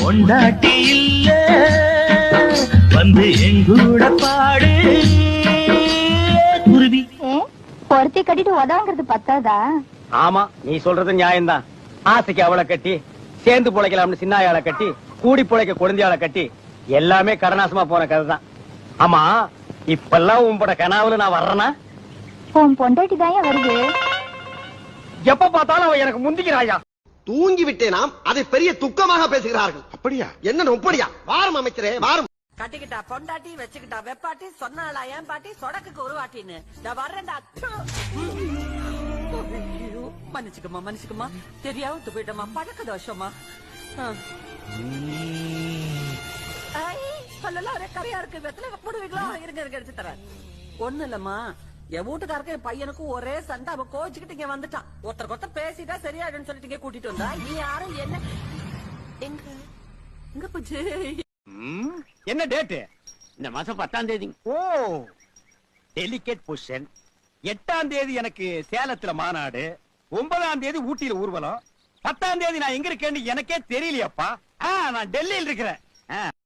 பொண்டாட்டி இல்ல. வந்து எங்கூட பாடு. குருவி. பொருத்தி கட்டிட்டு உதவுங்கிறது பத்தாதா? ஆமா நீ சொல்றது நியாயம்தான். ஆசைக்கு அவளை கட்டி சேர்ந்து பிழைக்கலாம்னு சின்னாயாளை கட்டி கூடி பிழைக்க குழந்தையாளை கட்டி எல்லாமே கருணாசமா போன கதை தான் ஆமா இப்பெல்லாம் உன்பட கனாவுல நான் வர்றேனா? உன் பொண்டாட்டி தான் வருது? எப்ப பார்த்தாலும் அவ எனக்கு முந்திக்கிறாயா? தூங்கி விட்டேனாம் அதை பெரிய துக்கமாக பேசுகிறார்கள். அப்படியா? என்ன அப்படியா வாரம் அமைச்சரே வாரம். கட்டிக்கிட்டா பொண்டாட்டி வச்சுக்கிட்டா வெப்பாட்டி சொன்னாளா ஏன் பாட்டி? சொடக்குக்கு உருவாட்டின்னு. நான் வர்றேன்டா. அச்சோ. ஐயோ, மன்னிச்சுக்கம்மா மன்னிச்சுக்கம்மா. தெரியாம விட்டு போயிட்டம்மா பழக்க தோஷமா ஆ. ஐ, பல்லெல்லாம் ஒரே கரையா இருக்கு. வெத்தலை போடுவீங்களா இருங்க இருங்க எடுத்து தரேன். ஒண்ணு இல்லம்மா. என் வீட்டுக்காரருக்கு என் பையனுக்கும் ஒரே சண்டை. அவன் கோச்சுக்கிட்டு இங்க வந்துட்டான். ஒருத்தர் பேசிட்டா சரியாயிடும்னு சொல்லிட்டு இங்க கூட்டிட்டு வந்தா. நீ யாரும் என்ன? எங்க? எங்க போச்சு? என்ன டேட்டு இந்த மாசம் பத்தாம் தேதி. ஓ டெலிகேட் பொசிஷன் எட்டாம் தேதி எனக்கு சேலத்துல மாநாடு. ஒன்பதாம் தேதி ஊட்டியில ஊர்வலம். பத்தாம் தேதி நான் எங்க இருக்கேன்னு எனக்கே தெரியலையாப்பா. ஆ, நான் டெல்லியில் இருக்கிறேன். ஆ.